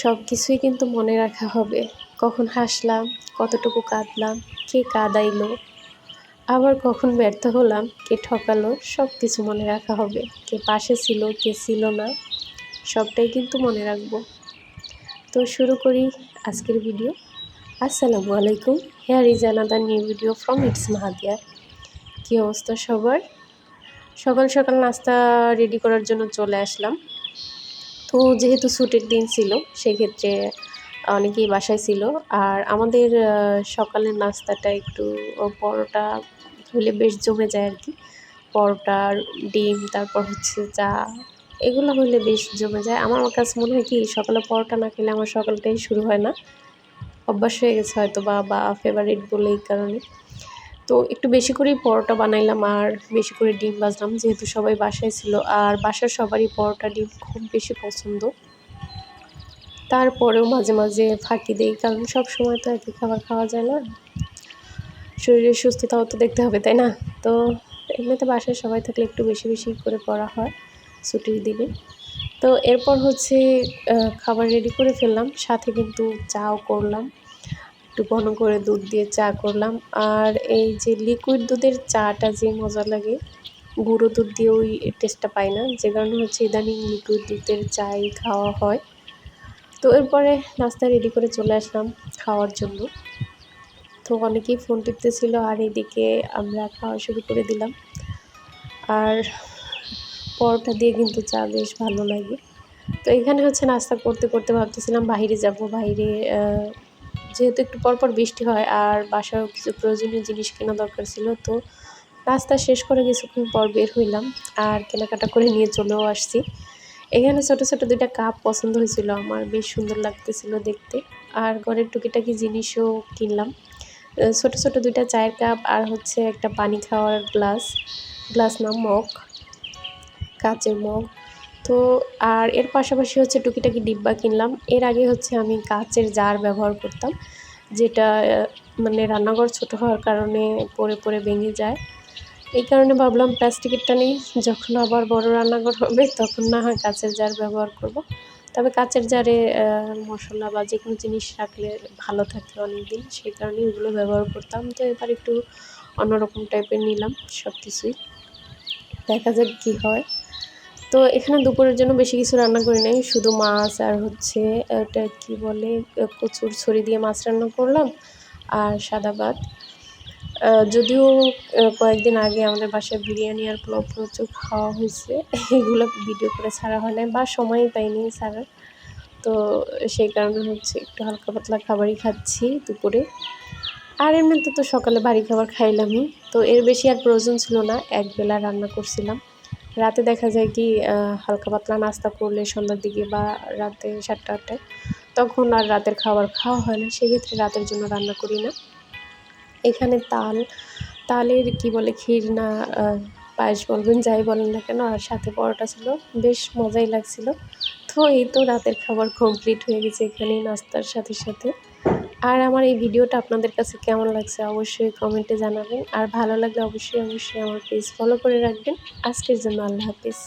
সব কিছুই কিন্তু মনে রাখা হবে। কখন হাসলাম, কতটুকু কাঁদলাম, কে কাঁদাইলো, আবার কখন ব্যর্থ হলাম, কে ঠকালো সব কিছু মনে রাখা হবে। কে পাশে ছিল, কে ছিল না, সবটাই কিন্তু মনে রাখব। তো শুরু করি আজকের ভিডিও। আসসালামু আলাইকুম here is another new video from it's Mahadiya কী অবস্থা সবার? সকাল সকাল নাস্তা রেডি করার জন্য চলে আসলাম। তো যেহেতু ছুটির দিন ছিল, সেক্ষেত্রে অনেকেই বাসায় ছিল। আর আমাদের সকালের নাস্তাটা একটু পরোটা হলে বেশ জমে যায় আর কি। পরোটা ডিম, তারপর হচ্ছে চা, এগুলো হলে বেশ জমে যায়। আমার কাছে মনে হয় কি, সকালে পরোটা না খেলে আমার সকালটাই শুরু হয় না। অভ্যাস হয়ে গেছে হয়তো বা বা ফেভারিট বলে এই কারণে। তো একটু বেশি করেই পরোটা বানাইলাম আর বেশি করে ডিম বাজলাম, যেহেতু সবাই বাসায় ছিল। আর বাসার সবারই পরোটা ডিম খুব বেশি পছন্দ। তারপরেও মাঝে মাঝে ফাঁকি দেই, কারণ সব সময় তো একই খাবার খাওয়া যায় না। শরীরের সুস্থতাও তো দেখতে হবে, তাই না? তো এমনিতে বাসায় সবাই থাকলে একটু বেশি বেশি করে করা হয়, ছুটির দিনে। তো এরপর হচ্ছে খাবার রেডি করে ফেললাম, সাথে কিন্তু চাও করলাম। একটু ঘন করে দুধ দিয়ে চা করলাম। আর এই যে লিকুইড দুধের চাটা যে মজা লাগে, গুঁড়ো দুধ দিয়ে ওই টেস্টটা পাই না। যে কারণে হচ্ছে ইদানিং লিকুইড দুধের চাই খাওয়া হয়। তো এরপরে নাস্তা রেডি করে চলে আসলাম খাওয়ার জন্য। তো অনেকেই ফোন টিপতেছিল, আর এদিকে আমরা খাওয়া শুরু করে দিলাম। আর পরোটা দিয়ে কিন্তু চা বেশ ভালো লাগে। তো এখানে হচ্ছে নাস্তা করতে করতে ভাবতেছিলাম বাইরে যাব। বাইরে যেহেতু একটু পরপর বৃষ্টি হয় আর বাসার কিছু প্রয়োজনীয় জিনিস কেনা দরকার ছিল, তো রাস্তা শেষ করে কিছুক্ষণ পর বের হইলাম আর কেনাকাটা করে নিয়ে চলেও আসছি। এখানে ছোট ছোট দুইটা কাপ পছন্দ হয়েছিল আমার, বেশ সুন্দর লাগতেছিল দেখতে। আর ঘরের টুকিটাকি জিনিসও কিনলাম। ছোট ছোট দুইটা চায়ের কাপ আর হচ্ছে একটা পানি খাওয়ার গ্লাস। গ্লাস না, মগ। কাচের মগ। তো আর এর পাশাপাশি হচ্ছে টুকিটাকি ডিব্বা কিনলাম। এর আগে হচ্ছে আমি কাচের জার ব্যবহার করতাম, যেটা মানে রান্নাঘর ছোট হওয়ার কারণে পরে পরে ভেঙে যায়। এই কারণে ভাবলাম প্লাস্টিকেরটা নেই, যখন আবার বড় রান্নাঘর হবে তখন না হয় কাচের জার ব্যবহার করব। তবে কাচের জারে মশলা বা যে কোনো জিনিস রাখলে ভালো থাকে অনেক দিন সেই কারণে এগুলো ব্যবহার করতাম। তো এবার একটু অন্যরকম টাইপের নিলাম সব কিছুই দেখা যাক কী হয়। তো এখানে দুপুরের জন্য বেশি কিছু রান্না করি নাই। শুধু মাছ আর হচ্ছে, ওটা কি বলে কচুর ছড়ি দিয়ে মাছ রান্না করলাম আর সাদা ভাত। যদিও কয়েকদিন আগে আমাদের বাসায় বিরিয়ানি আর পোলাও প্রচুর খাওয়া হয়েছে, এগুলো ভিডিও করে ছাড়া হয় নাই, বা সময়ই পাইনি ছাড়ার। তো সেই কারণে হচ্ছে একটু হালকা পাতলা খাবারই খাচ্ছি দুপুরে। আর এমনিতে তো সকালে ভারী খাবার খাইলামই, তো এর বেশি আর প্রয়োজন ছিল না, একবেলা রান্না করছিলাম। রাতে দেখা যায় কি হালকা পাতলা নাস্তা করলে সন্ধ্যার দিকে বা রাতে সাতটা, আটটায় তখন আর রাতের খাবার খাওয়া হয় না। সেক্ষেত্রে রাতের জন্য রান্না করি না। এখানে তাল, তালের কি বলে ক্ষীর না পায়েস বলবেন, যাই বলেন না কেন, আর সাথে পরোটা ছিল। বেশ মজাই লাগছিল। তো এই তো রাতের খাবার কমপ্লিট হয়ে গেছে এখানেই নাস্তার সাথে সাথে। আর আমার এই ভিডিওটা আপনাদের কাছে কেমন লাগছে অবশ্যই কমেন্টে জানাবেন। আর ভালো লাগলে অবশ্যই অবশ্যই আমার পেজ ফলো করে রাখবেন। আজকের জন্য আল্লাহ হাফিজ।